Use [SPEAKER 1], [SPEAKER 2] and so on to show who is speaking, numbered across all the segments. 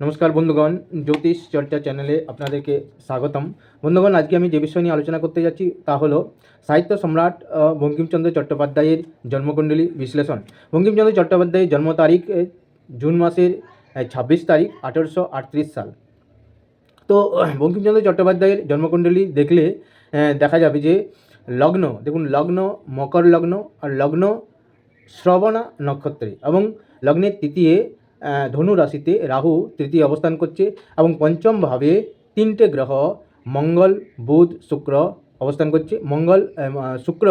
[SPEAKER 1] নমস্কার বন্ধুগণ, জ্যোতিষ চর্চা চ্যানেলে আপনাদেরকে স্বাগতম। বন্ধুগণ, আজকে আমি যে বিষয় নিয়ে আলোচনা করতে যাচ্ছি তা হলো সাহিত্য সম্রাট বঙ্কিমচন্দ্র চট্টোপাধ্যায়ের জন্মকুণ্ডলী বিশ্লেষণ। বঙ্কিমচন্দ্র চট্টোপাধ্যায়ের জন্ম তারিখ জুন মাসের ছাব্বিশ তারিখ, আঠেরোশো আটত্রিশ সাল। তো, বঙ্কিমচন্দ্র চট্টোপাধ্যায়ের জন্মকুণ্ডলী দেখলে দেখা যাবে যে লগ্ন, দেখুন, লগ্ন, মকর লগ্ন আর লগ্ন শ্রবণা নক্ষত্রে এবং লগ্নের তৃতীয় ধনু রাশিতে রাহু তৃতীয় অবস্থান করছে এবং পঞ্চম ভাবে তিনটে গ্রহ, মঙ্গল, বুধ, শুক্র অবস্থান করছে। মঙ্গল শুক্র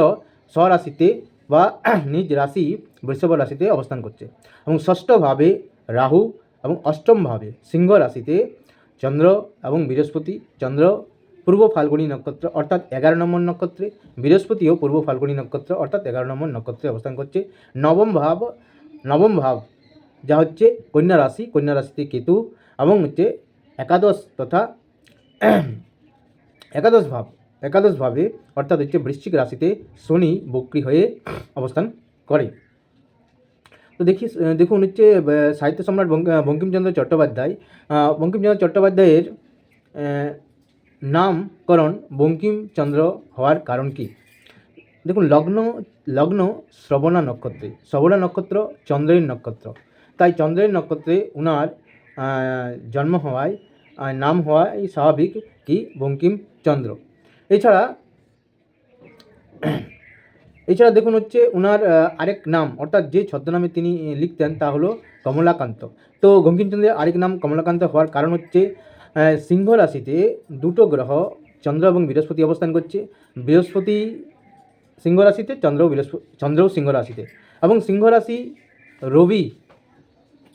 [SPEAKER 1] স্বরাশিতে বা নিজ রাশি বৃষভ রাশিতে অবস্থান করছে। এবং ষষ্ঠভাবে রাহু এবং অষ্টমভাবে সিংহ রাশিতে চন্দ্র এবং বৃহস্পতি। চন্দ্র পূর্ব ফাল্গুনী নক্ষত্র অর্থাৎ এগারো নম্বর নক্ষত্রে। বৃহস্পতিও পূর্ব ফাল্গুনী নক্ষত্র অর্থাৎ এগারো নম্বর নক্ষত্রে অবস্থান করছে। নবম ভাব নবম ভাব যা হচ্ছে কন্যা রাশি, কন্যা রাশিতে কেতু এবং হচ্ছে একাদশ তথা একাদশ ভাব, একাদশ ভাবে অর্থাৎ হচ্ছে বৃশ্চিক রাশিতে শনি বক্রি হয়ে অবস্থান করে। তো দেখি, দেখুন হচ্ছে সাহিত্য সম্রাট বঙ্কিমচন্দ্র চট্টোপাধ্যায় বঙ্কিমচন্দ্র চট্টোপাধ্যায়ের নামকরণ বঙ্কিমচন্দ্র হওয়ার কারণ কি? দেখুন, লগ্ন লগ্ন শ্রবণা নক্ষত্রে, শ্রবণা নক্ষত্র, চন্দ্রের নক্ষত্র। তাই চন্দ্রের নক্ষত্রে উনার জন্ম হওয়ায় নাম হওয়াই স্বাভাবিক কি বঙ্কিমচন্দ্র এছাড়া এছাড়া দেখুন হচ্ছে ওনার আরেক নাম, অর্থাৎ যে ছদ্মনামে তিনি লিখতেন তা হলো কমলাকান্ত। তো বঙ্কিমচন্দ্রের আরেক নাম কমলাকান্ত হওয়ার কারণ হচ্ছে সিংহ রাশিতে দুটো গ্রহ চন্দ্র এবং বৃহস্পতি অবস্থান করছে। বৃহস্পতি সিংহ রাশিতে, চন্দ্র বৃহস্পতি চন্দ্রও সিংহ রাশিতে। এবং সিংহ রাশি রবি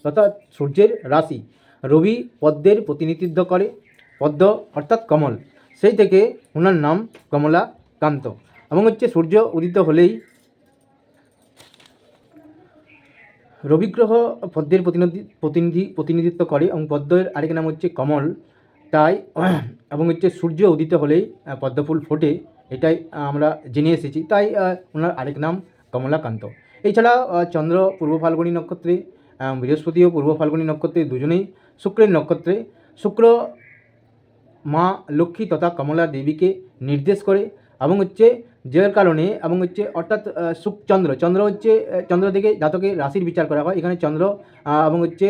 [SPEAKER 1] অর্থাৎ সূর্যের রাশি রবি পদ্মের প্রতিনিধিত্ব করে, পদ্ম অর্থাৎ কমল। সেই থেকে ওনার নাম কমলাকান্ত এবং হচ্ছে সূর্য উদিত হলেই রবিগ্রহ পদ্মের প্রতিনিধি প্রতিনিধি, প্রতিনিধিত্ব করে এবং পদ্মের আরেক নাম হচ্ছে কমল। তাই এবং হচ্ছে সূর্য উদিত হলেই পদ্মফুল ফোটে, এটাই আমরা জেনে এসেছি। তাই ওনার আরেক নাম কমলাকান্ত এছাড়া চন্দ্র, পূর্ব ফাল্গুনী নক্ষত্রে আহ, বৃহস্পতিও পূর্ব ফাল্গুনী নক্ষত্রে দুজনেই শুক্রের নক্ষত্রে। শুক্র মা লক্ষ্মী তথা কমলা দেবীকে নির্দেশ করে এবং হচ্ছে যার কারণে এবং হচ্ছে অর্থাৎ চন্দ্র। চন্দ্র হচ্ছে চন্দ্র থেকে জাতকের রাশির বিচার করা হয়। এখানে চন্দ্র এবং হচ্ছে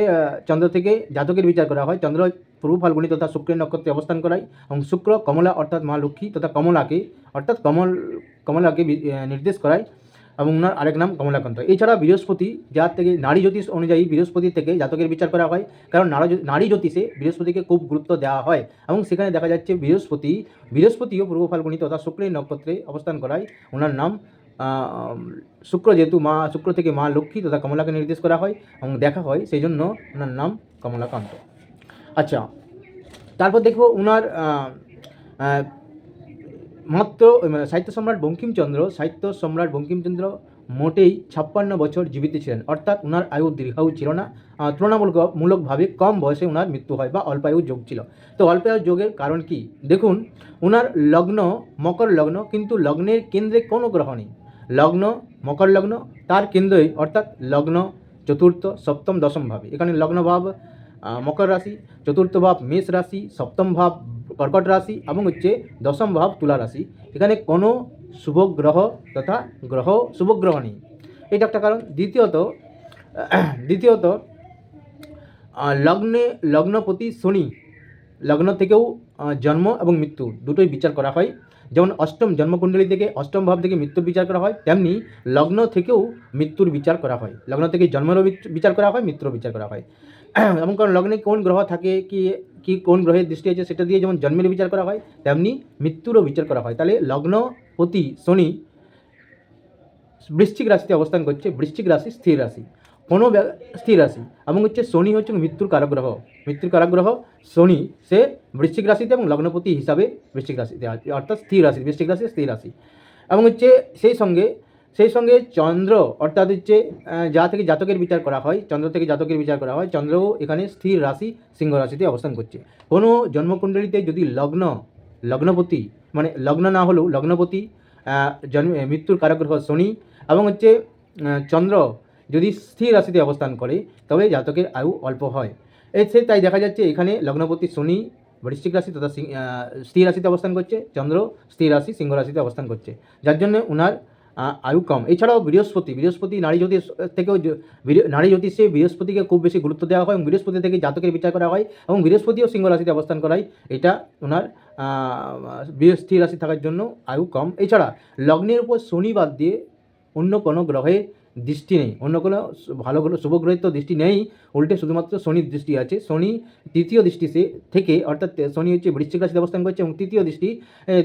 [SPEAKER 1] চন্দ্র থেকে জাতকের বিচার করা হয়। চন্দ্র পূর্ব ফাল্গুনী তথা শুক্রের নক্ষত্রে অবস্থান করায় এবং শুক্র কমলা অর্থাৎ মা লক্ষ্মী তথা কমলাকে অর্থাৎ কমল কমলাকে নির্দেশ করায়। এবং ওনার আরেক নাম কমলাকান্ত। এছাড়া বৃহস্পতি যার থেকে নারী জ্যোতিষ অনুযায়ী বৃহস্পতি থেকে জাতকের বিচার করা হয়, কারণ নারী জ্যোতিষে বৃহস্পতিকে খুব গুরুত্ব দেওয়া হয় এবং সেখানে দেখা যাচ্ছে বৃহস্পতি, বৃহস্পতিও পূর্ব ফাল্গুনী তথা শুক্রের নক্ষত্রে অবস্থান করায়। ওনার নাম শুক্র যেহেতু মা, শুক্র থেকে মা লক্ষ্মী তথা কমলাকে নির্দেশ করা হয় এবং দেখা হয় সেই জন্য ওনার নাম কমলাকান্ত। আচ্ছা তারপর দেখব ওনার মাত্র মানে সাহিত্য সম্রাট বঙ্কিমচন্দ্র, সাহিত্য সম্রাট বঙ্কিমচন্দ্র মোটেই ছাপ্পান্ন বছর জীবিত ছিলেন। অর্থাৎ ওনার আয়ু দীর্ঘায়ু ছিল না। তুলনামূলক মূলকভাবে কম বয়সে ওনার মৃত্যু হয় বা অল্পায়ু যোগ ছিল। তো অল্পায়ু যোগের কারণ কি? দেখুন ওনার লগ্ন, মকর লগ্ন, কিন্তু লগ্নের কেন্দ্রে কোনো গ্রহ নেই। লগ্ন, মকর লগ্ন, তার কেন্দ্রে অর্থাৎ লগ্ন, চতুর্থ, সপ্তম, দশম ভাবে। এখানে লগ্ন ভাব মকর রাশি, চতুর্থ ভাব, মেষ রাশি, সপ্তম ভাব কর্কট রাশি এবং হচ্ছে দশম ভাব তুলা রাশি। এখানে কোনো শুভ গ্রহ তথা গ্রহ শুভ গ্রহ নেই। এটা একটা কারণ। দ্বিতীয়ত দ্বিতীয়ত লগ্নে, লগ্নপতি শনি, লগ্ন থেকেও জন্ম এবং মৃত্যু দুটোই বিচার করা হয়। যেমন অষ্টম জন্মকুণ্ডলী থেকে অষ্টম ভাব থেকে মৃত্যুর বিচার করা হয়, তেমনি লগ্ন থেকেও মৃত্যুর বিচার করা হয়। লগ্ন থেকে জন্মেরও বিচ- বিচার করা হয়, মৃত্যুরও বিচার করা হয়। এবং কারণ লগ্নে কোন গ্রহ থাকে কি কি কোন গ্রহের দৃষ্টি আছে সেটা দিয়ে যেমন জন্মের বিচার করা হয়, তেমনি মৃত্যুরও বিচার করা হয়। তাহলে লগ্নপতি শনি বৃশ্চিক রাশিতে অবস্থান করছে, বৃশ্চিক রাশি, স্থির রাশি। কোনো স্থির রাশি। এবং হচ্ছে শনি হচ্ছে মৃত্যুর কারগ্রহ মৃত্যুর কারগ্রহ শনি, সে বৃশ্চিক রাশিতে এবং লগ্নপতি হিসাবে বৃশ্চিক রাশিতে আছে। অর্থাৎ স্থির রাশি, বৃশ্চিক রাশি, স্থির রাশি। এবং হচ্ছে সেই সঙ্গে সেই সঙ্গে চন্দ্র, অর্থাৎ হচ্ছে যা থেকে জাতকের বিচার করা হয়, চন্দ্র থেকে জাতকের বিচার করা হয়, চন্দ্রও এখানে স্থির রাশি, সিংহ রাশিতে অবস্থান করছে। কোনো জন্মকুণ্ডলিতে যদি লগ্ন, লগ্নপতি মানে লগ্ন না হলেও লগ্নপতি জন্ম মৃত্যুর কারগ্রহ শনি এবং হচ্ছে চন্দ্র যদি স্থির রাশিতে অবস্থান করে, তবে জাতকের আয়ু অল্প হয়। এসে তাই দেখা যাচ্ছে এখানে লগ্নপতি শনি বৃশ্চিক রাশি তথা সিং- স্থির রাশিতে অবস্থান করছে, চন্দ্র স্থির রাশি, সিংহ রাশিতে অবস্থান করছে। যার জন্য ওনার আয়ু কম। এছাড়াও বৃহস্পতি বৃহস্পতি নারী জ্যোতিষ থেকেও নারী জ্যোতিষে বৃহস্পতিকে খুব বেশি গুরুত্ব দেওয়া হয় এবং বৃহস্পতি থেকে জাতকের বিচার করা হয় এবং বৃহস্পতিও সিংহ রাশিতে অবস্থান করায়। এটা ওনার বৃহস্পতি রাশি থাকার জন্য আয়ু কম। এছাড়া লগ্নের উপর শনি বাদ দিয়ে অন্য কোনো গ্রহের দৃষ্টি নেই। অন্য কোনো ভালো কোনো শুভ গ্রহের তো দৃষ্টি নেই। উল্টে শুধুমাত্র শনির দৃষ্টি আছে। শনি তৃতীয় দৃষ্টি সে থেকে, অর্থাৎ শনি হচ্ছে বৃশ্চিক রাশিতে অবস্থান করছে এবং তৃতীয় দৃষ্টি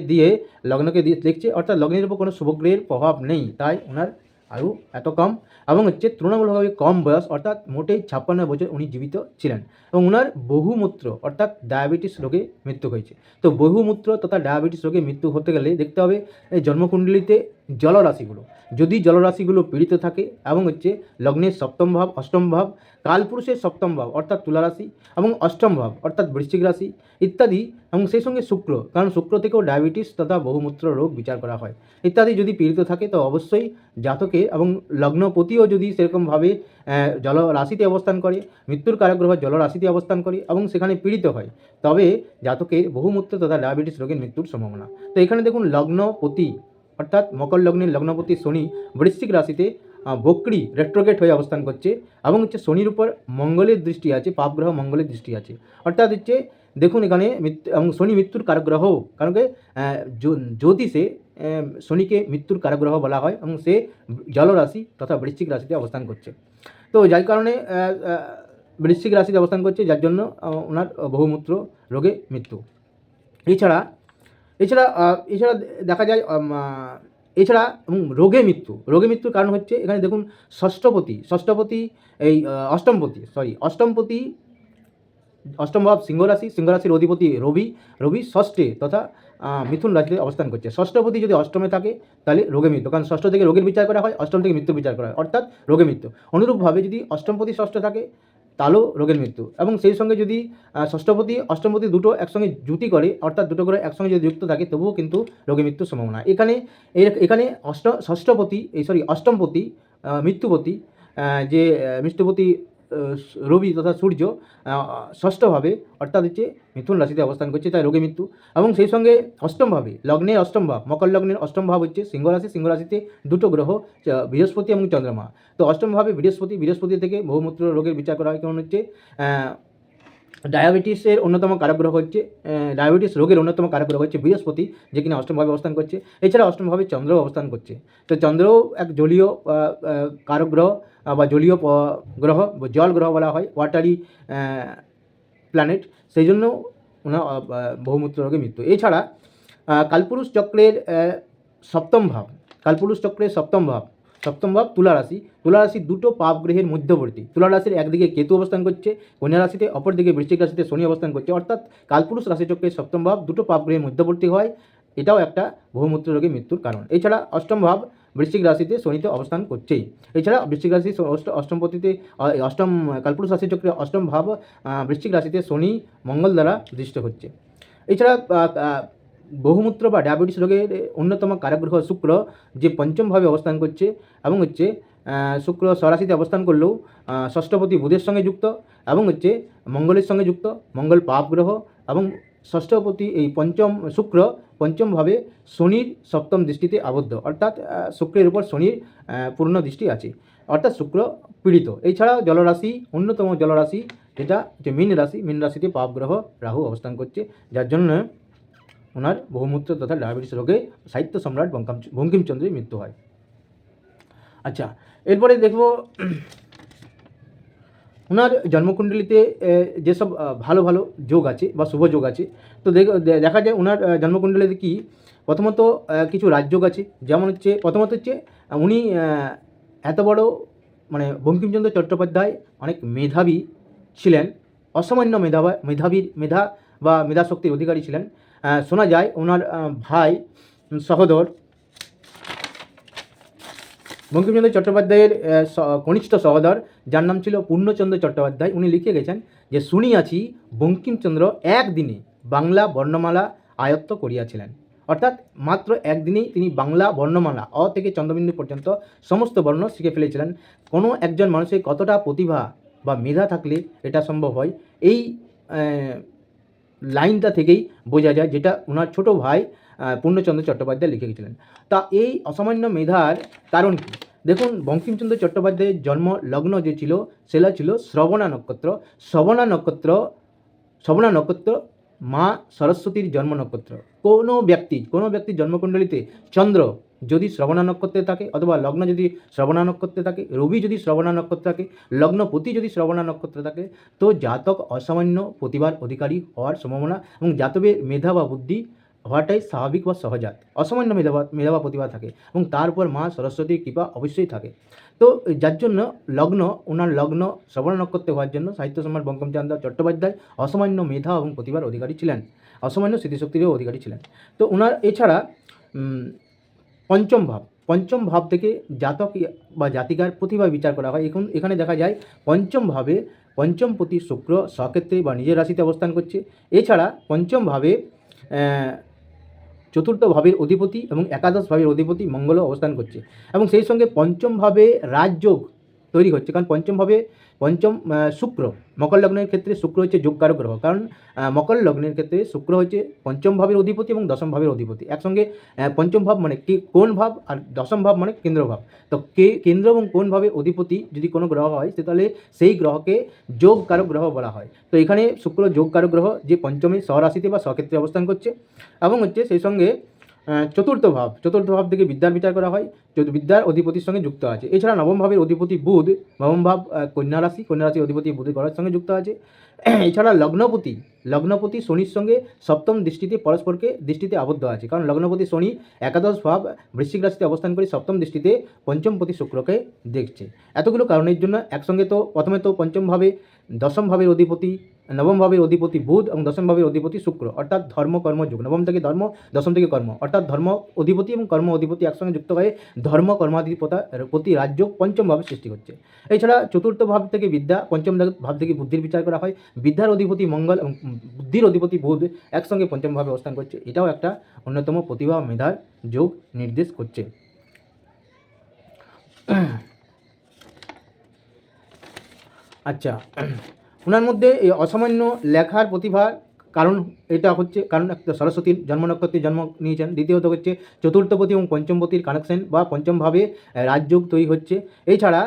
[SPEAKER 1] দিয়ে লগ্নকে দেখছে। অর্থাৎ লগ্নের উপর কোনো শুভগ্রহের প্রভাব নেই। তাই ওনার আয়ু এত কম এবং হচ্ছে তুলনামূলকভাবে কম বয়স, অর্থাৎ মোটেই ছাপ্পান্ন বছর উনি জীবিত ছিলেন এবং ওনার বহুমূত্র, অর্থাৎ ডায়াবেটিস রোগে মৃত্যু হয়েছে। তো বহুমূত্র তথা ডায়াবেটিস রোগে মৃত্যু হতে গেলে দেখতে হবে জন্মকুণ্ডলিতে জলরাশিগুলো। যদি জলরাশিগুলো পীড়িত থাকে এবং হচ্ছে লগ্নের সপ্তম ভাব, অষ্টম ভাব, কালপুরুষের সপ্তম ভাব অর্থাৎ তুলা রাশি এবং অষ্টম ভাব অর্থাৎ বৃশ্চিক রাশি ইত্যাদি এবং সেই সঙ্গে শুক্র, কারণ শুক্র থেকেও ডায়াবেটিস তথা বহুমূত্র রোগ বিচার করা হয়। ইত্যাদি যদি পীড়িত থাকে তো অবশ্যই জাতকে এবং লগ্নপতিও যদি সেরকমভাবে জলরাশিতে অবস্থান করে, মৃত্যুর কারক গ্রহ জলরাশিতে অবস্থান করে এবং সেখানে পীড়িত হয়, তবে জাতকের বহুমূত্র তথা ডায়াবেটিস রোগের মৃত্যুর সম্ভাবনা। তো এখানে দেখুন লগ্নপতি অর্থাৎ মকর লগ্নের লগ্নপতি শনি বৃশ্চিক রাশিতে বক্রি রেট্রোগেট হয়ে অবস্থান করছে এবং হচ্ছে শনির উপর মঙ্গলের দৃষ্টি আছে পাপগ্রহ মঙ্গলের দৃষ্টি আছে। অর্থাৎ হচ্ছে দেখুন এখানে এবং শনি মৃত্যুর কারগ্রহ, কারণ জ্যোতিষে শনিকে মৃত্যুর কারগ্রহ বলা হয় এবং সে জলরাশি তথা বৃশ্চিক রাশিতে অবস্থান করছে। তো যার কারণে বৃশ্চিক রাশিতে অবস্থান করছে, যার জন্য ওনার বহুমূত্র রোগে মৃত্যু। এছাড়া এছাড়া এছাড়া দেখা যায় এছাড়া এবং রোগে মৃত্যু। রোগে মৃত্যুর কারণ হচ্ছে, এখানে দেখুন, ষষ্ঠপতি ষষ্ঠপতি এই অষ্টমপতি সরি অষ্টমপতি, অষ্টম ভাব সিংহ রাশি অধিপতি রবি রবি ষষ্ঠে তথা মিথুন রাশিতে অবস্থান করছে। ষষ্ঠপতি যদি অষ্টমে থাকে, তাহলে রোগে মৃত্যু, কারণ ষষ্ঠ থেকে রোগের বিচার করা হয়, অষ্টম থেকে মৃত্যুর বিচার করা হয়, অর্থাৎ রোগে মৃত্যু। অনুরূপভাবে যদি অষ্টমপতি, ষষ্ঠ থাকে তাহলেও রোগের মৃত্যু। এবং সেই সঙ্গে যদি ষষ্ঠপতি, অষ্টমপতি দুটো একসঙ্গে জুতি করে, অর্থাৎ দুটো করে একসঙ্গে যদি যুক্ত থাকে, তবুও কিন্তু রোগের মৃত্যুর সম্ভাবনা। এখানে এখানে অষ্ট, ষষ্ঠপতি, এই সরি অষ্টমপতি মৃত্যুপতি যে মৃত্যুপতি রবি তথা সূর্য ষষ্ঠভাবে, অর্থাৎ হচ্ছে মিথুন রাশিতে অবস্থান করছে, তাই রোগে মৃত্যু। এবং সেই সঙ্গে অষ্টমভাবে লগ্নের অষ্টম ভাব মকর লগ্নের অষ্টম ভাব হচ্ছে সিংহ রাশি। সিংহ রাশিতে দুটো গ্রহ বৃহস্পতি এবং চন্দ্রমা। তো অষ্টমভাবে বৃহস্পতি বৃহস্পতি থেকে বহুমূত্র রোগের বিচার করা হয়। কেমন হচ্ছে? ডায়াবেটিসের অন্যতম কারক গ্রহ হচ্ছে ডায়াবেটিস রোগের অন্যতম কারক গ্রহ হচ্ছে বৃহস্পতি, যে কিনা অষ্টমভাবে অবস্থান করছে। এছাড়া অষ্টমভাবে চন্দ্র অবস্থান করছে। তো চন্দ্রও এক জলীয় কারক গ্রহ বা জলীয় গ্রহ জল গ্রহ বলা হয় ওয়াটারি প্ল্যানেট সেই জন্য ওনার বহুমূত্র রোগে মৃত্যু। এছাড়া কালপুরুষ চক্রের সপ্তম ভাব, কালপুরুষ চক্রের সপ্তম ভাব সপ্তম ভাব তুলা রাশি। তুলা রাশি দুটো পাপ গ্রহের মধ্যবর্তী। তুলা রাশির একদিকে কেতু অবস্থান করছে কন্যা রাশিতে, অপরদিকে বৃশ্চিক রাশিতে শনি অবস্থান করছে। অর্থাৎ কালপুরুষ রাশিচক্রের সপ্তম ভাব দুটো পাপ গ্রহের মধ্যবর্তী হয়। এটাও একটা বহুমূত্র রোগে মৃত্যুর কারণ। এছাড়া অষ্টম ভাব বৃশ্চিক রাশিতে শনিতে অবস্থান করছেই। এছাড়া বৃশ্চিক রাশি অষ্টমপতিতে অষ্টম কালপুরুষ রাশিচক্রে অষ্টম ভাব বৃশ্চিক রাশিতে শনি মঙ্গল দ্বারা দৃষ্ট হচ্ছে। এছাড়া বহুমূত্র বা ডায়াবেটিস রোগের অন্যতম কারাগ্রহ শুক্র, যে পঞ্চমভাবে অবস্থান করছে এবং হচ্ছে শুক্র স্বরাশিতে অবস্থান করলেও ষষ্ঠপতি বুধের সঙ্গে যুক্ত এবং হচ্ছে মঙ্গলের সঙ্গে যুক্ত, মঙ্গল পাপ গ্রহ এবং ষষ্ঠপতি এই পঞ্চম শুক্র পঞ্চমভাবে শনির সপ্তম দৃষ্টিতে আবদ্ধ। অর্থাৎ শুক্রের উপর শনির পূর্ণ দৃষ্টি আছে। অর্থাৎ শুক্র পীড়িত। এছাড়াও জলরাশি, অন্যতম জলরাশি, যেটা যে মীন রাশি, মীন রাশিতে পাপ গ্রহ রাহু অবস্থান করছে, যার জন্য ওনার বহুমূত্র তথা ডায়াবেটিস রোগে সাহিত্য সম্রাট বঙ্কাম বঙ্কিমচন্দ্রের মৃত্যু হয়। আচ্ছা এরপরে দেখব, ওনার জন্মকুণ্ডলিতে যেসব ভালো ভালো যোগ আছে বা শুভ যোগ আছে, তো দেখ- যায় ওনার জন্মকুণ্ডলিতে কি, প্রথমত কিছু রাজযোগ আছে, যেমন হচ্ছে, প্রথমত হচ্ছে উনি এত বড় মানে বঙ্কিমচন্দ্র চট্টোপাধ্যায় অনেক মেধাবী ছিলেন, অসামান্য মেধাবা, মেধাবীর, মেধা বা মেধাশক্তির অধিকারী ছিলেন শোনা যায়, ওনার ভাই, সহোদর বঙ্কিমচন্দ্র চট্টোপাধ্যায়ের কনিষ্ঠ সহোদর, যার নাম ছিল পূর্ণচন্দ্র চট্টোপাধ্যায়। উনি লিখে গেছেন যে, শুনিয়াছি বঙ্কিমচন্দ্র একদিনে বাংলা বর্ণমালা আয়ত্ত করিয়াছিলেন। অর্থাৎ মাত্র একদিনেই তিনি বাংলা বর্ণমালা, অ থেকে চন্দ্রবিন্দু পর্যন্ত সমস্ত বর্ণ শিখে ফেলেছিলেন। কোনো একজন মানুষের কতটা প্রতিভা বা মেধা থাকলে এটা সম্ভব হয়, এই লাইনটা থেকেই বোঝা যায় যেটা ওনার ছোট ভাই পূর্ণচন্দ্র চট্টোপাধ্যায় লিখে গেছিলেন। তা এই অসামান্য মেধার কারণ কি? দেখুন, বঙ্কিমচন্দ্র চট্টোপাধ্যায়ের জন্ম লগ্ন যে ছিল, সেটা ছিল শ্রবণা নক্ষত্র। শ্রবণা নক্ষত্র শ্রবণা নক্ষত্র, মা সরস্বতীর জন্ম নক্ষত্র। কোনো ব্যক্তি, কোনো ব্যক্তির জন্মকুণ্ডলিতে চন্দ্র যদি শ্রবণা নক্ষত্রে থাকে অথবা লগ্ন যদি শ্রবণা নক্ষত্রে থাকে, রবি যদি শ্রবণা নক্ষত্রে থাকে, লগ্নপতি যদি শ্রবণা নক্ষত্রে থাকে, তো জাতক অসামান্য প্রতিভার অধিকারী হওয়ার সম্ভাবনা এবং জাতকের মেধা বা বুদ্ধি হওয়াটাই স্বাভাবিক বা সহজাত। অসামান্য মেধা বা মেধা বা প্রতিভা থাকে এবং তার উপর মা সরস্বতীর কৃপা অবশ্যই থাকে। তো যার জন্য লগ্ন, ওনার লগ্ন শ্রবণ নক্ষত্রে হওয়ার জন্য সাহিত্য সম্রাট বঙ্কিমচন্দ্র চট্টোপাধ্যায় অসামান্য মেধা এবং প্রতিভার অধিকারী ছিলেন। অসামান্য স্মৃতিশক্তিরও অধিকারী ছিলেন। তো ওনার, এছাড়া পঞ্চম ভাব। পঞ্চম ভাব থেকে জাতক বা জাতিকার প্রতিভা বিচার করা হয়। এখন এখানে দেখা যায়, পঞ্চম ভাবে পঞ্চম প্রতি শুক্র স্বক্ষেত্রে বা নিজের রাশিতে অবস্থান করছে। এছাড়া পঞ্চম ভাবে চতুর্থ ভাবের অধিপতি এবং একাদশ ভাবের অধিপতি মঙ্গলও অবস্থান করছে। এবং সেই সঙ্গে পঞ্চমভাবে রাজযোগ তৈরি হচ্ছে। কারণ পঞ্চম ভাবে পঞ্চম শুক্র। মকর লগ্নের ক্ষেত্রে শুক্র হচ্ছে যোগকারক গ্রহ। কারণ মকর লগ্নের ক্ষেত্রে শুক্র হচ্ছে পঞ্চম ভাবের অধিপতি এবং দশম ভাবের অধিপতি। একসঙ্গে পঞ্চম ভাব মানে কি, কোন ভাব আর দশম ভাব মানে কেন্দ্র ভাব। তো কে, কেন্দ্র এবং কোন ভাবের অধিপতি যদি কোনো গ্রহ হয়, সে তাহলে সেই গ্রহকে যোগকারক গ্রহ বলা হয়। তো এখানে শুক্র যোগকারক গ্রহ যে পঞ্চমী স্বরাশিতে বা স্বক্ষেত্রে অবস্থান করছে এবং হচ্ছে সেই সঙ্গে চতুর্থ ভাব চতুর্থ ভাব থেকে বিদ্যার বিচার করা হয় বিদ্যার অধিপতির সঙ্গে যুক্ত আছে। এছাড়া নবম ভাবের অধিপতি বুধ, নবম ভাব কন্যা রাশি, কন্যা রাশির অধিপতি বুধের গ্রহের সঙ্গে যুক্ত আছে। এছাড়া লগ্নপতি লগ্নপতি শনির সঙ্গে সপ্তম দৃষ্টিতে পরস্পরকে দৃষ্টিতে আবদ্ধ আছে। কারণ লগ্নপতি শনি একাদশ ভাব, বৃশ্চিক রাশিতে অবস্থান করে সপ্তম দৃষ্টিতে পঞ্চমপতি শুক্রকে দেখছে। এতগুলো কারণের জন্য একসঙ্গে তো, প্রথমে তো পঞ্চম ভাবে, দশম ভাবের অধিপতি নবম ভাবের অধিপতি বুধ এবং দশম ভাবের অধিপতি শুক্র, অর্থাৎ ধর্ম, কর্ম, যুগ। নবম থেকে ধর্ম, দশম থেকে কর্ম, অর্থাৎ ধর্ম অধিপতি এবং কর্ম অধিপতি একসঙ্গে যুক্ত হয়ে ধর্ম, কর্মাধিপতা প্রতি রাজ্য পঞ্চম ভাবে সৃষ্টি করছে। এছাড়া চতুর্থ ভাব থেকে বিদ্যা, পঞ্চম ভাব থেকে বুদ্ধির বিচার করা হয়। বিদ্যার অধিপতি মঙ্গল এবং বুদ্ধির অধিপতি বুধ একসঙ্গে পঞ্চম ভাবে অবস্থান করছে। এটাও একটা অন্যতম প্রতিভা মেধার যোগ নির্দেশ করছে। আচ্ছা ওনার মধ্যে এই অসামান্য লেখার প্রতিভার কারণ এটা হচ্ছে, কারণ একটা সরস্বতীর জন্ম নক্ষত্রে জন্ম নিয়েছেন। দ্বিতীয়ত হচ্ছে চতুর্থপতি এবং পঞ্চমপতির কানেকশন বা পঞ্চমভাবে রাজযোগ তৈরি হচ্ছে। এছাড়া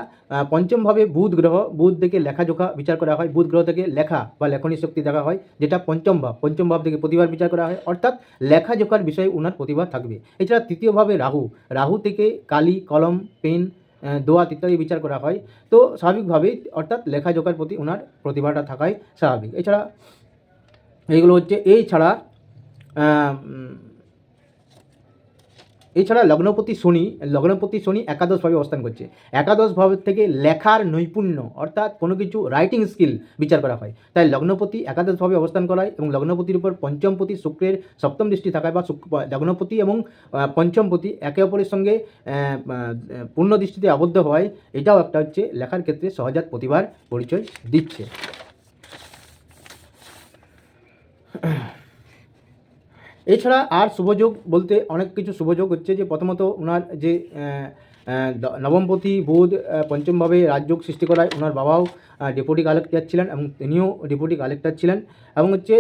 [SPEAKER 1] পঞ্চমভাবে বুধ গ্রহ বুধ থেকে লেখাজোখা বিচার করা হয়। বুধ গ্রহ থেকে লেখা বা লেখনী শক্তি দেখা হয়, যেটা পঞ্চম ভাব পঞ্চম ভাব থেকে প্রতিভার বিচার করা হয়। অর্থাৎ লেখাজোখার বিষয়ে ওনার প্রতিভা থাকবে। এছাড়া তৃতীয়ভাবে রাহু। রাহু থেকে কালি, কলম, পেন দোয়াত ইত্যাদি বিচার করা হয়। তো স্বাভাবিকভাবেই অর্থাৎ লেখাজোখার প্রতি ওনার প্রতিভাটা থাকাই স্বাভাবিক। এছাড়া এইগুলো হচ্ছে এই ছাড়া এছাড়া লগ্নপতি শনি লগ্নপতি শনি একাদশভাবে অবস্থান করছে। একাদশ ভাব থেকে লেখার নৈপুণ্য, অর্থাৎ কোনো কিছু রাইটিং স্কিল বিচার করা হয়। তাই লগ্নপতি একাদশভাবে অবস্থান করায় এবং লগ্নপতির উপর পঞ্চমপতি শুক্রের সপ্তম দৃষ্টি থাকায় বা লগ্নপতি এবং পঞ্চমপতি একে অপরের সঙ্গে পূর্ণ দৃষ্টিতে আবদ্ধ হওয়ায় এটাও একটা হচ্ছে লেখার ক্ষেত্রে সহজাত প্রতিভার পরিচয় দিচ্ছে। এছাড়া আর শুভযোগ বলতে অনেক কিছু শুভযোগ হচ্ছে যে প্রথমত ওনার যে নবমপতি বুধ পঞ্চমভাবে রাজযোগ সৃষ্টি করায় ওনার বাবাও ডেপুটি কালেক্টর ছিলেন এবং তিনিও ডেপুটি কালেক্টর ছিলেন। এবং হচ্ছে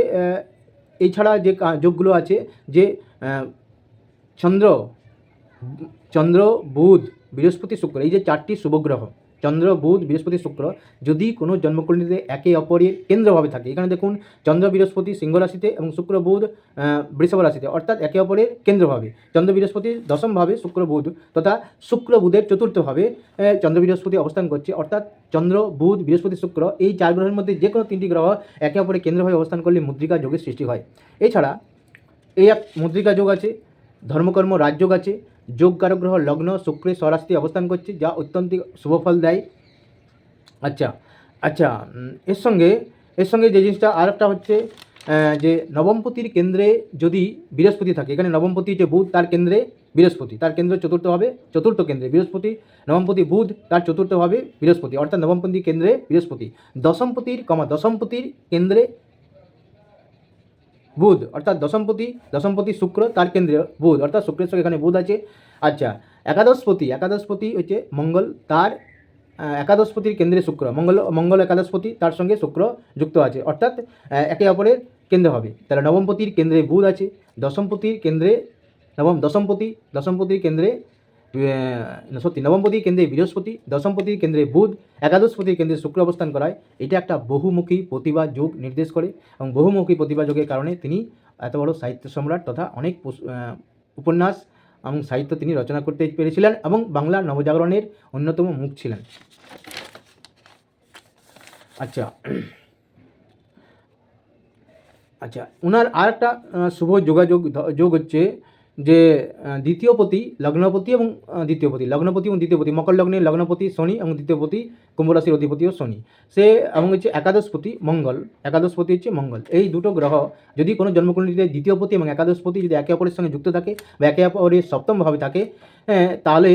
[SPEAKER 1] এছাড়া যে যোগগুলো আছে যে চন্দ্র চন্দ্র, বুধ, বৃহস্পতি, শুক্র, এই যে চারটি শুভগ্রহ। চন্দ্র, বুধ, বৃহস্পতি, শুক্র যদি কোনো জন্মকুণ্ডলিতে একে অপরের কেন্দ্রভাবে থাকে। এখানে দেখুন, চন্দ্র, বৃহস্পতি, সিংহ রাশিতে এবং শুক্র, বুধ বৃষভ রাশিতে, অর্থাৎ একে অপরের কেন্দ্রভাবে। চন্দ্র বৃহস্পতির দশমভাবে, শুক্র, বুধ তথা শুক্র, বুধের চতুর্থভাবে চন্দ্র, বৃহস্পতি অবস্থান করছে। অর্থাৎ চন্দ্র, বুধ, বৃহস্পতি, শুক্র এই চার গ্রহের মধ্যে যে কোনো তিনটি গ্রহ একে অপরের কেন্দ্রভাবে অবস্থান করলে মুদ্রিকা যোগের সৃষ্টি হয়। এছাড়া এই এক মুদ্রিকা যোগ আছে, ধর্মকর্ম, রাজযোগ আছে যোগ গ্রহ লগ্ন শুক্রে স্বরাস্তি অবস্থান করছে, যা অত্যন্ত শুভফল দেয়। আচ্ছা আচ্ছা এর সঙ্গে এর সঙ্গে যে জিনিসটা আর একটা হচ্ছে যে নবমপতির কেন্দ্রে যদি বৃহস্পতি থাকে, এখানে নবমপতি যে বুধ, তার কেন্দ্রে বৃহস্পতি, তার কেন্দ্র চতুর্থ হবে, চতুর্থ কেন্দ্রে বৃহস্পতি, নবমপতি বুধ, তার চতুর্থ হবে বৃহস্পতি, অর্থাৎ নবমপতি কেন্দ্রে বৃহস্পতি। দশমপতির, কমা দশমপতির কেন্দ্রে বুধ, অর্থাৎ দশমপতি দশমপতি শুক্র, তার কেন্দ্রে বুধ, অর্থাৎ শুক্রের সঙ্গে এখানে বুধ আছে। আচ্ছা একাদশপতি একাদশপতি হচ্ছে মঙ্গল, তার একাদশপতির কেন্দ্রে শুক্র। মঙ্গল মঙ্গল একাদশপতি, তার সঙ্গে শুক্র যুক্ত আছে। অর্থাৎ একে অপরের কেন্দ্র হবে। তাহলে নবমপতির কেন্দ্রে বুধ আছে, দশমপতির কেন্দ্রে, নবম, দশমপতি, দশমপতির কেন্দ্রে সত্যি নবমপতির কেন্দ্রে বৃহস্পতি দশমপতির কেন্দ্রে বুধ একাদশপতির কেন্দ্রে শুক্র অবস্থান করায়। এটা একটা বহুমুখী প্রতিভা যোগ নির্দেশ করে এবং বহুমুখী প্রতিভা যোগের কারণে তিনি এত বড় সাহিত্য সম্রাট তথা অনেক উপন্যাস এবং সাহিত্য তিনি রচনা করতে পেরেছিলেন এবং বাংলা নবজাগরণের অন্যতম মুখ ছিলেন। আচ্ছা আচ্ছা ওনার আর একটা শুভ যোগাযোগ, যোগ হচ্ছে যে দ্বিতীয়পতি লগ্নপতি এবং দ্বিতীয়পতি লগ্নপতি এবং দ্বিতীয়পতি মকর লগ্নে লগ্নপতি শনি এবং দ্বিতীয়পতি কুম্ভ রাশির ও শনি। সে এবং হচ্ছে একাদশপতি মঙ্গল একাদশপতি হচ্ছে মঙ্গল। এই দুটো গ্রহ যদি কোনো জন্মকুণ্ডলীতে দ্বিতীয়পতি এবং একাদশপতি যদি একে অপরের সঙ্গে যুক্ত থাকে বা একে অপরের সপ্তমভাবে থাকে হ্যাঁ, তাহলে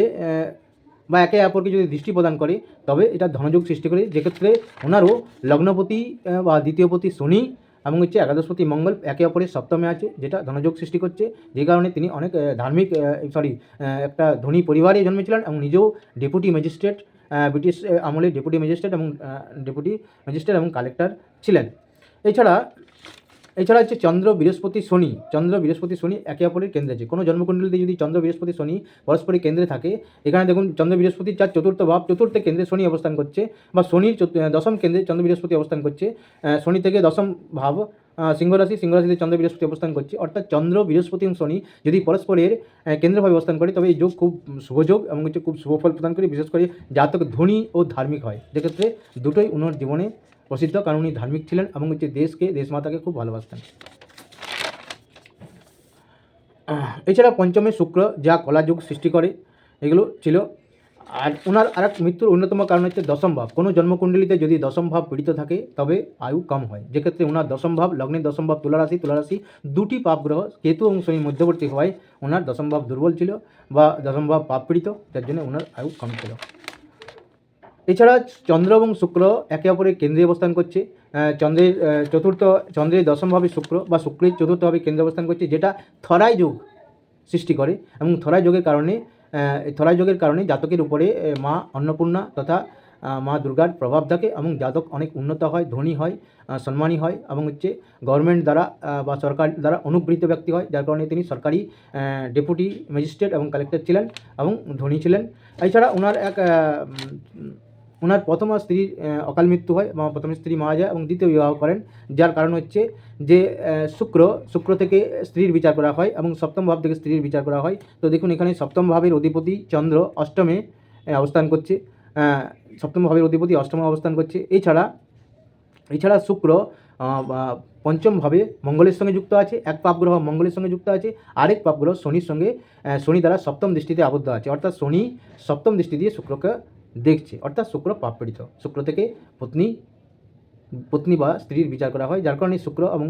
[SPEAKER 1] বা একে অপরকে যদি দৃষ্টি প্রদান করে তবে এটা ধনযোগ সৃষ্টি করে। যেক্ষেত্রে ওনারও লগ্নপতি বা দ্বিতীয়পতি শনি এবং হচ্ছে একাদশপতি মঙ্গল একে অপরের সপ্তমে আছে, যেটা ধনযোগ সৃষ্টি করছে। যে কারণে তিনি অনেক ধার্মিক সরি একটা ধনী পরিবারে জন্মেছিলেন এবং নিজেও ডেপুটি ম্যাজিস্ট্রেট ব্রিটিশ আমলে ডেপুটি ম্যাজিস্ট্রেট এবং ডেপুটি ম্যাজিস্ট্রেট এবং কালেক্টর ছিলেন। এছাড়া এছাড়া হচ্ছে চন্দ্র বৃহস্পতি শনি। চন্দ্র বৃহস্পতি শনি একে অপরের কেন্দ্রে আছে। কোনো জন্মকুণ্ডলীতে যদি চন্দ্র বৃহস্পতি শনি পরস্পরের কেন্দ্রে থাকে এখানে দেখুন চন্দ্র বৃহস্পতি যার চতুর্থ ভাব চতুর্থ কেন্দ্রে শনি অবস্থান করছে বা শনির দশম কেন্দ্রে চন্দ্র বৃহস্পতি অবস্থান করছে। শনি থেকে দশম ভাব আহ, সিংহ রাশি সিংহ রাশিতে চন্দ্র বৃহস্পতি অবস্থান করছে। অর্থাৎ চন্দ্র বৃহস্পতি এবং শনি যদি পরস্পরের কেন্দ্রভাবে অবস্থান করে তবে এই যোগ খুব শুভ যোগ এবং হচ্ছে খুব শুভ ফল প্রদান করে। বিশেষ করে জাতক ধনী ও ধার্মিক হয়। যেক্ষেত্রে দুটোই ওনার জীবনে প্রসিদ্ধ কারণ উনি ধার্মিক ছিলেন এবং হচ্ছে দেশকে, দেশমাতাকে খুব ভালোবাসতেন। এছাড়া পঞ্চমে শুক্র যা কলাযুগ সৃষ্টি করে, এগুলো ছিল। আর ওনার আর এক মৃত্যুর অন্যতম কারণ হচ্ছে দশম ভাব। কোনো জন্মকুণ্ডলীতে যদি দশম ভাব পীড়িত থাকে, তবে আয়ু কম হয়। যেক্ষেত্রে ওনার দশম ভাব লগ্নের দশম ভাব, তুলারাশি তুলারাশি দুটি পাপ গ্রহ, কেতু এবং শনি মধ্যবর্তী হওয়ায় ওনার দশম ভাব দুর্বল ছিল বা দশম ভাব পাপ পীড়িত, যার জন্য ওনার আয়ু কম ছিল। এছাড়া চন্দ্র এবং শুক্র একে অপরের কেন্দ্রে অবস্থান করছে। চন্দ্রের চতুর্থ, চন্দ্রের দশমভাবে শুক্র বা শুক্রের চতুর্থভাবে কেন্দ্রে অবস্থান করছে, যেটা থরাই যোগ সৃষ্টি করে এবং থরাই যোগের কারণে থরাই যোগের কারণে জাতকের উপরে মা অন্নপূর্ণা তথা মা দুর্গার প্রভাব থাকে এবং জাতক অনেক উন্নত হয়, ধনী হয় সম্মানী হয় এবং হচ্ছে গভর্নমেন্ট দ্বারা বা সরকার দ্বারা অনুগৃহীত ব্যক্তি হয়। যার কারণে তিনি সরকারি ডেপুটি ম্যাজিস্ট্রেট এবং কালেক্টর ছিলেন এবং ধনী ছিলেন। এছাড়া ওনার এক ওনার প্রথম স্ত্রীর অকাল মৃত্যু হয় বা প্রথম স্ত্রী মারা যায় এবং দ্বিতীয় বিবাহ করেন যার কারণ হচ্ছে যে শুক্র শুক্র থেকে স্ত্রীর বিচার করা হয় এবং সপ্তম ভাব থেকে স্ত্রীর বিচার করা হয়। তো দেখুন এখানে সপ্তম ভাবের অধিপতি চন্দ্র অষ্টমে অবস্থান করছে। সপ্তম ভাবের অধিপতি অষ্টমে অবস্থান করছে। এছাড়া এছাড়া শুক্র আহ, বা পঞ্চম ভাবে মঙ্গলের সঙ্গে যুক্ত আছে এক পাপগ্রহ মঙ্গলের সঙ্গে যুক্ত আছে আরেক পাপগ্রহ শনির সঙ্গে শনি দ্বারা সপ্তম দৃষ্টিতে আবদ্ধ আছে। অর্থাৎ শনি সপ্তম দৃষ্টি দিয়ে শুক্রকে দেখছে, অর্থাৎ শুক্র পাপ পীড়িত শুক্র থেকে পত্নী পত্নী বা স্ত্রীর বিচার করা হয়, যার কারণে শুক্র এবং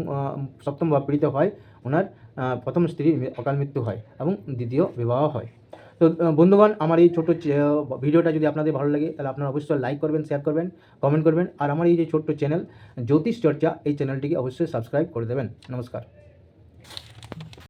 [SPEAKER 1] সপ্তম ভাব পীড়িত হয়, ওনার প্রথম স্ত্রীর অকাল মৃত্যু হয় এবং দ্বিতীয় বিবাহ হয়। তো বন্ধুগণ, আমার এই ছোট্ট ভিডিওটা যদি আপনাদের ভালো লাগে, তাহলে আপনারা অবশ্যই লাইক করবেন, শেয়ার করবেন, কমেন্ট করবেন, আর আমার এই যে ছোট্ট চ্যানেল, জ্যোতিষ চর্চা, এই চ্যানেলটিকে অবশ্যই সাবস্ক্রাইব করে দেবেন। নমস্কার।